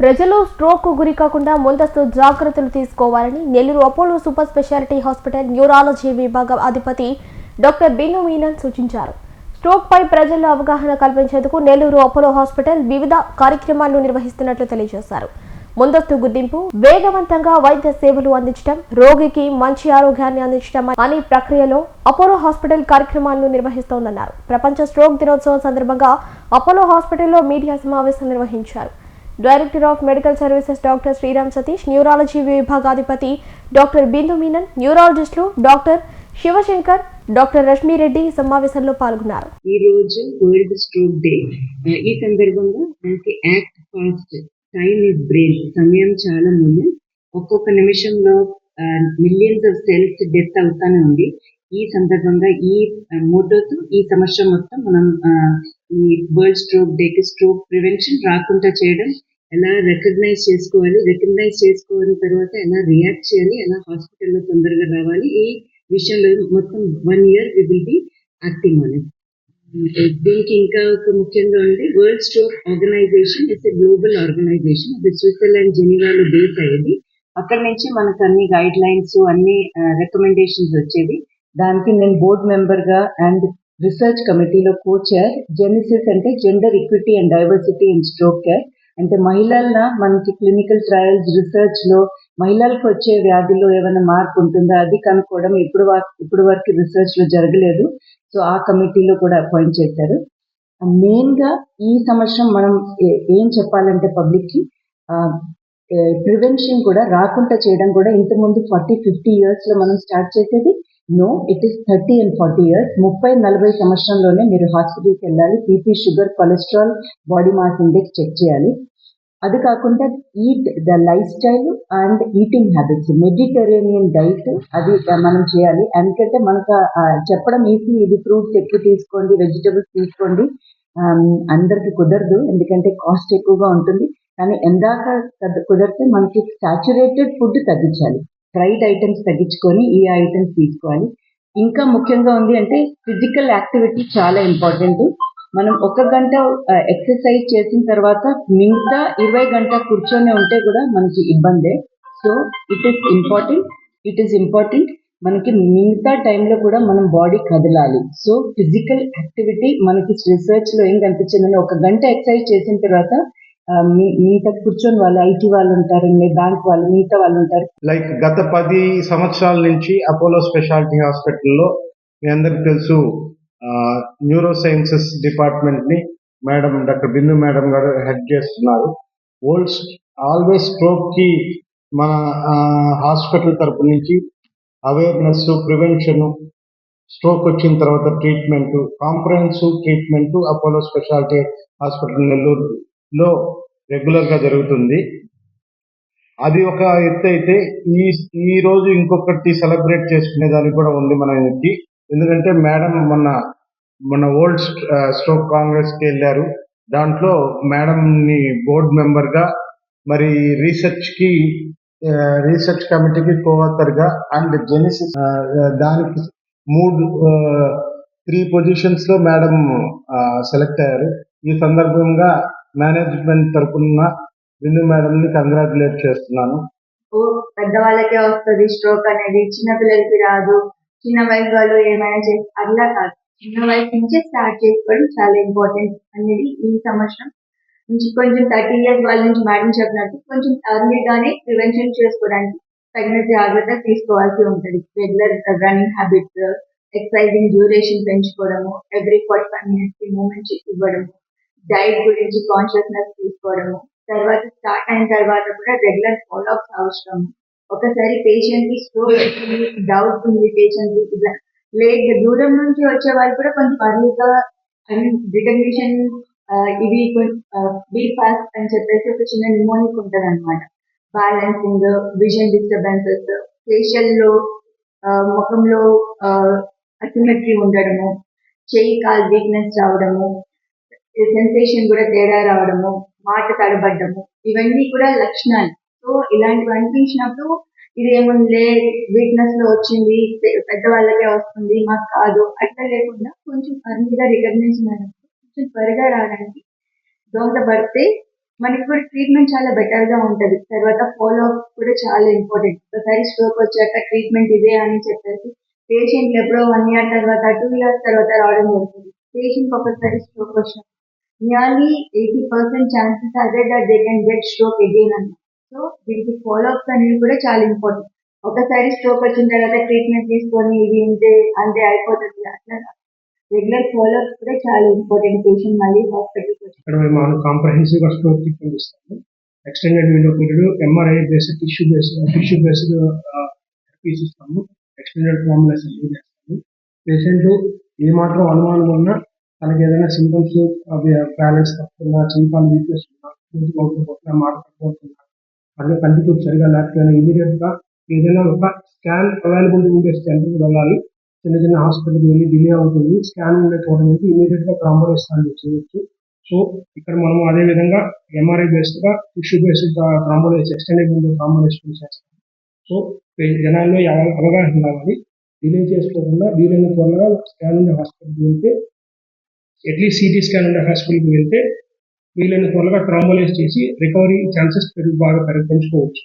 ప్రజలు స్ట్రోక్ గురి కాకుండా ముందస్తు జాగ్రత్తలు తీసుకోవాలని Nellore Apollo super speciality hospital neurology విభాగం అధిపతి డాక్టర్ బిను మీనన్ సూచించారు. స్ట్రోక్పై ప్రజల్లో అవగాహన కల్పించేందుకు నెల్లూరు అపోలో హాస్పిటల్ వివిధ కార్యక్రమాలను నిర్వహిస్తున్నట్లు తెలియజేశారు. ముందస్తు గుర్తింపు వేగవంతంగా వైద్య సేవలు అందించడం రోగికి మంచి ఆరోగ్యాన్ని అందించడం అనే ప్రక్రియలో అపోలో హాస్పిటల్ కార్యక్రమాలను నిర్వహిస్తోందన్నారు. ప్రపంచ స్ట్రోక్ దినోత్సవం సందర్భంగా అపోలో హాస్పిటల్లో మీడియా సమావేశం నిర్వహించారు. Director of medical services doctor Sriram Satish neurology విభాగాధిపతి doctor Bindu Menon న్యూరాలజిస్టులు డాక్టర్ శివశంకర్ డాక్టర్ రష్మిరెడ్డి ఈ సమావేశంలో పాల్గొన్నారు. ఈ రోజు వరల్డ్ స్ట్రోక్ డే. ఈ సందర్భంగా మనకి act fast time is brain సమయం చాలా మూల్యం ఒక్కొక్క నిమిషంలో మిలియన్స్ ఆఫ్ సెల్స్ డెత్ అవుతానే ఉంది. ఈ సందర్భంగా ఈ మోటోతో ఈ సంవత్సరం మొత్తం మనం ఈ world stroke deck stroke prevention రాకుండా చేయడం ఎలా రికగ్నైజ్ చేసుకోవాలి రికగ్నైజ్ చేసుకోవాల తర్వాత ఎలా రియాక్ట్ చేయాలి ఎలా హాస్పిటల్లో తొందరగా రావాలి ఈ విషయంలో మొత్తం one year we will be acting on it దీనికి ఇంకా ఒక ముఖ్యంగా ఉంది world stroke organization it's a global organization అది స్విట్జర్లాండ్ జెనీవాలో బేస్ అయ్యేది. అక్కడ నుంచి మనకు అన్ని గైడ్ లైన్స్ అన్ని uh, రికమెండేషన్స్ వచ్చేది దానికి నేను బోర్డ్ మెంబర్గా అండ్ రీసెర్చ్ కమిటీలో కో చైర్ జెనిసిస్ అంటే gender equity and diversity in stroke care అంటే మహిళల మనకి క్లినికల్ ట్రయల్స్ రీసెర్చ్లో మహిళలకు వచ్చే వ్యాధిలో ఏమైనా మార్పు ఉంటుందా? అది కనుక్కోవడం ఇప్పుడు ఇప్పుడు వరకు రీసెర్చ్లో జరగలేదు. సో ఆ కమిటీలో కూడా అపాయింట్ చేశారు. మెయిన్గా ఈ సంవత్సరం మనం ఏం చెప్పాలంటే పబ్లిక్కి ప్రివెన్షన్ కూడా రాకుండా చేయడం కూడా ఇంతకుముందు ఫార్టీ ఫిఫ్టీ ఇయర్స్లో మనం స్టార్ట్ చేసేది no it is thirty and forty years ముప్పై నలభై సంవత్సరంలోనే మీరు హాస్పిటల్కి వెళ్ళాలి. BP sugar cholesterol body mass index check చేయాలి. అది కాకుండా eat the lifestyle and eating habits Mediterranean diet అది మనం చేయాలి. ఎందుకంటే మనకు చెప్పడం ఈజీ ఇది ఫ్రూట్స్ ఎక్కువ తీసుకోండి వెజిటబుల్స్ తీసుకోండి. అందరికి కుదరదు. ఎందుకంటే కాస్ట్ ఎక్కువగా ఉంటుంది. కానీ ఎందాక కుదిరితే మనకి సాచురేటెడ్ ఫుడ్ తగ్గించాలి. ఫ్రైడ్ ఐటమ్స్ తగ్గించుకొని ఈ ఐటమ్స్ తీసుకోవాలి. ఇంకా ముఖ్యంగా ఉంది అంటే ఫిజికల్ యాక్టివిటీ చాలా ఇంపార్టెంట్ మనం ఒక గంట ఎక్సర్సైజ్ చేసిన తర్వాత మిగతా ఇరవై గంట కూర్చొని ఉంటే కూడా మనకి ఇబ్బందే. So it is important it is important మనకి మిగతా టైంలో కూడా మనం బాడీ కదలాలి. సో ఫిజికల్ యాక్టివిటీ మనకి రీసెర్చ్లో ఏం కనిపించిందంటే ఒక గంట ఎక్సర్సైజ్ చేసిన తర్వాత మిగతా కూర్చొని వాళ్ళు ఐటీ వాళ్ళు ఉంటారు బ్యాంక్ వాళ్ళు మిగతా వాళ్ళు ఉంటారు. లైక్ గత పది సంవత్సరాల నుంచి అపోలో స్పెషాలిటీ హాస్పిటల్లో మీ అందరికి తెలుసు neuro sciences డిపార్ట్మెంట్ని madam doctor Bindu madam garu head చేస్తున్నారు. ఓల్డ్ ఆల్వేస్ స్ట్రోక్కి మన హాస్పిటల్ తరపు నుంచి అవేర్నెస్ ప్రివెన్షన్ స్ట్రోక్ వచ్చిన తర్వాత treatment comprehensive treatment Apollo speciality hospital Nellore రెగ్యులర్గా జరుగుతుంది. అది ఒక ఎత్తు అయితే ఈ ఈ రోజు ఇంకొకటి సెలబ్రేట్ చేసుకునే దానికి కూడా ఉంది మన ఇంటికి ఎందుకంటే మేడం మొన్న మన ఓల్డ్ స్ట్రోక్ కాంగ్రెస్కి వెళ్ళారు. దాంట్లో మేడం ని బోర్డ్ మెంబర్గా మరి రీసెర్చ్కి రీసెర్చ్ కమిటీకి కోఆథర్గా అండ్ జెనిసిస్ దానికి మూడు త్రీ పొజిషన్స్లో మేడం సెలెక్ట్ అయ్యారు. ఈ సందర్భంగా మేనేజ్మెంట్ తరపున బిందు మేడం ని కంగ్రాచులేట్ చేస్తున్నాను. పెద్దవాళ్ళకే వస్తుంది స్ట్రోక్ అనేది. చిన్న పిల్లలకి రాదు. చిన్న వయసు వాళ్ళు ఏమైనా చేసి అట్లా కాదు. చిన్న వయసు నుంచే స్టార్ట్ చేసుకోవడం చాలా ఇంపార్టెంట్ అనేది ఈ సంవత్సరం. నుంచి కొంచెం థర్టీ ఇయర్స్ వాళ్ళ నుంచి మేడం చెప్పినట్టు కొంచెం అర్లీగానే ప్రివెన్షన్ చేసుకోవడానికి తగిన జాగ్రత్త తీసుకోవాల్సి ఉంటుంది. Regular running habits exercising duration పెంచుకోవడము every forty five మినిట్స్కి మూమెంట్ ఇవ్వడము. డైట్ గురించి కాన్షియస్నెస్ తీసుకోవడము తర్వాత స్టార్ట్ అయిన తర్వాత కూడా రెగ్యులర్ ఫాలో అప్స్ అవసరం. ఒకసారి పేషెంట్కి స్ట్రోక్ డౌట్ ఉంది పేషెంట్ ఇట్లా లేక దూరం నుంచి వచ్చే వాళ్ళు కూడా కొంచెం అర్లీగా ఐ మీన్ డిటర్మినేషన్ ఇవి బీ ఫాస్ట్ uh, అని చెప్పేసి ఒక చిన్న నిమోనిక్ ఉంటుంది అనమాట బ్యాలెన్సింగ్ విజన్ డిస్టర్బెన్సెస్ ఫేషియల్లో ముఖంలో uh, అసిమెట్రీ ఉండడము చేయి కాల్ వీక్నెస్ రావడము సెన్సేషన్ కూడా తేడా రావడము మాట తడబడ్డము ఇవన్నీ కూడా లక్షణాలు. సో ఇలాంటివి అనిపించినప్పుడు ఇదేముందిలే వీక్నెస్లో వచ్చింది పెద్దవాళ్ళకే వస్తుంది మాకు కాదు అట్లా లేకుండా కొంచెం అర్లీగా రికగ్నైజ్ కొంచెం త్వరగా రావడానికి దోహదపడితే మనకి కూడా ట్రీట్మెంట్ చాలా బెటర్గా ఉంటది. తర్వాత ఫాలో అప్ కూడా చాలా ఇంపార్టెంట్ ఒకసారి స్ట్రోక్ వచ్చాక ట్రీట్మెంట్ ఇదే అని చెప్పేసి పేషెంట్ ఎప్పుడో వన్ ఇయర్ తర్వాత టూ ఇయర్స్ తర్వాత రావడం జరుగుతుంది. పేషెంట్ ఒకసారి స్ట్రోక్ వచ్చిన నియర్లీ ఎయిటీ పర్సెంట్ ఛాన్సెస్ అదే that they can get stroke again అని సో దీనికి ఫాలో అప్స్ అనేవి కూడా చాలా ఇంపార్టెంట్ ఒకసారి స్ట్రోక్ వచ్చిన తర్వాత ట్రీట్మెంట్ తీసుకొని ఇది ఇంతే అంతే అయిపోతుంది. అట్లా రెగ్యులర్ ఫాలో అప్స్ కూడా చాలా ఇంపార్టెంట్ పేషెంట్ మళ్ళీ హాస్పిటల్కి వచ్చి ఇక్కడ మేము కాంప్రహెన్సివ్గా స్టోర్ ట్రీట్మెంట్ ఇస్తాము extended window period MRI based tissue based tissue based therapies ఇస్తాము ఎక్స్టెండెడ్ ఫార్ములేషన్ చేస్తాము. పేషెంట్ ఏమాత్రం అనుమానం ఉన్నా తనకి ఏదైనా సింటమ్స్ అవి బ్యాలెన్స్ తప్పుతున్నా చీపాలు వీక్నెస్ ఉన్నా మూతి కొట్టుకుంటున్నా సరిగా లేకపోయినా ఇమీడియట్గా ఏదైనా ఒక స్కాన్ అవైలబుల్ ఉండే సెంటర్కి వెళ్ళాలి. చిన్న చిన్న హాస్పిటల్కి వెళ్ళి డిలే అవుతుంది. స్కాన్ ఉండే చోట నుంచి ఇమీడియట్గా కాంబోలో స్కాన్ చేయవచ్చు సో ఇక్కడ మనం అదే విధంగా MRI బేస్డ్గా tissue based thrombolyse extended window thrombolysation చేస్తాం సో జనాల్లో అవగాహన రావాలి డిలే చేసుకోకుండా వీలైన త్వరగా స్కాన్ ఉండే హాస్పిటల్కి వెళ్తే అట్లీస్ట్ సిటీ స్కాన్ ఉండే హాస్పిటల్కి వెళ్తే వీళ్ళని త్వరగా ట్రాంబోలైజ్ చేసి రికవరీ ఛాన్సెస్ పెరుగు బాగా పెరుగు పెంచుకోవచ్చు.